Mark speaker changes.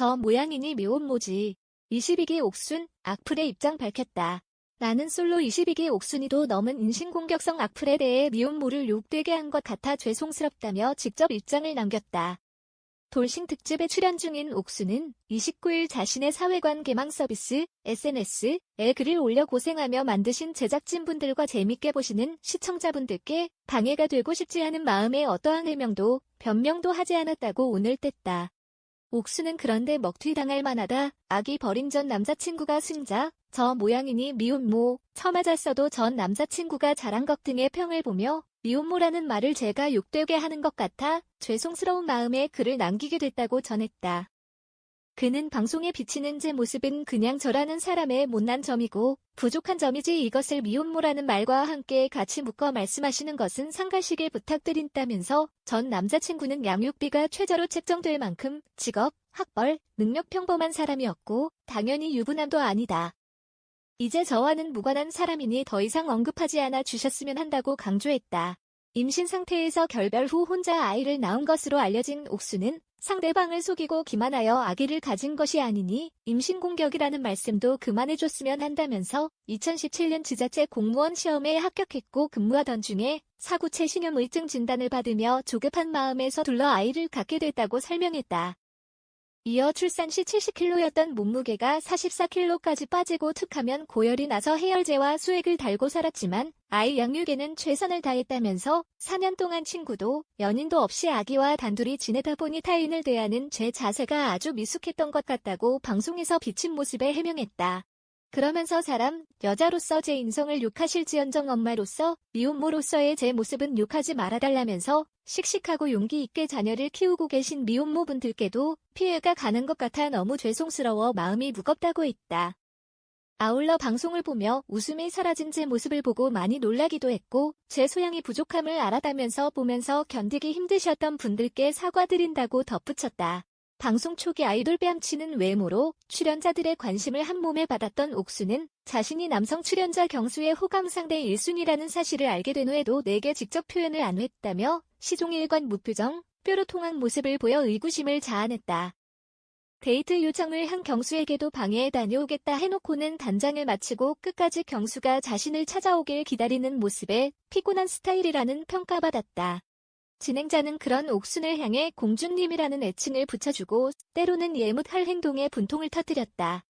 Speaker 1: 저 모양이니 미혼모지. 22기 옥순, 악플의 입장 밝혔다. 나는 솔로 22기 옥순이도 넘은 인신공격성 악플에 대해 미혼모를 욕되게 한 것 같아 죄송스럽다며 직접 입장을 남겼다. 돌싱 특집에 출연 중인 옥수는 29일 자신의 사회관 개망 서비스 SNS에 글을 올려 고생하며 만드신 제작진분들과 재밌게 보시는 시청자분들께 방해가 되고 싶지 않은 마음에 어떠한 해명도 변명도 하지 않았다고 오늘 뗐다. 옥수는 그런데 먹튀 당할 만하다. 아기 버린 전 남자친구가 승자, 저 모양이니 미혼모, 처맞았어도 전 남자친구가 잘한 것 등의 평을 보며 미혼모라는 말을 제가 욕되게 하는 것 같아 죄송스러운 마음에 글을 남기게 됐다고 전했다. 그는 방송에 비치는 제 모습은 그냥 저라는 사람의 못난 점이고 부족한 점이지 이것을 미혼모라는 말과 함께 같이 묶어 말씀하시는 것은 상가시길 부탁드린다면서 전 남자친구는 양육비가 최저로 책정될 만큼 직업, 학벌, 능력 평범한 사람이었고 당연히 유부남도 아니다. 이제 저와는 무관한 사람이니 더 이상 언급하지 않아 주셨으면 한다고 강조했다. 임신 상태에서 결별 후 혼자 아이를 낳은 것으로 알려진 옥수는 상대방을 속이고 기만하여 아기를 가진 것이 아니니 임신 공격이라는 말씀도 그만해줬으면 한다면서 2017년 지자체 공무원 시험에 합격했고 근무하던 중에 사구체 신염의증 진단을 받으며 조급한 마음에 서둘러 아이를 갖게 됐다고 설명했다. 이어 출산 시 70kg였던 몸무게가 44kg까지 빠지고 툭하면 고열이 나서 해열제와 수액을 달고 살았지만 아이 양육에는 최선을 다했다면서 4년 동안 친구도 연인도 없이 아기와 단둘이 지내다 보니 타인을 대하는 제 자세가 아주 미숙했던 것 같다고 방송에서 비친 모습에 해명했다. 그러면서 사람, 여자로서 제 인성을 욕하실지언정 엄마로서, 미혼모로서의 제 모습은 욕하지 말아달라면서 씩씩하고 용기 있게 자녀를 키우고 계신 미혼모분들께도 피해가 가는 것 같아 너무 죄송스러워 마음이 무겁다고 했다. 아울러 방송을 보며 웃음이 사라진 제 모습을 보고 많이 놀라기도 했고 제 소양이 부족함을 알았다면서 보면서 견디기 힘드셨던 분들께 사과드린다고 덧붙였다. 방송 초기 아이돌 뺨치는 외모로 출연자들의 관심을 한몸에 받았던 옥수는 자신이 남성 출연자 경수의 호감 상대 1순위라는 사실을 알게 된 후에도 내게 직접 표현을 안 했다며 시종일관 무표정, 뾰로통한 모습을 보여 의구심을 자아냈다. 데이트 요청을 한 경수에게도 방해해 다녀오겠다 해놓고는 단장을 마치고 끝까지 경수가 자신을 찾아오길 기다리는 모습에 피곤한 스타일이라는 평가받았다. 진행자는 그런 옥순을 향해 공주님이라는 애칭을 붙여주고 때로는 예뭇할 행동에 분통을 터뜨렸다.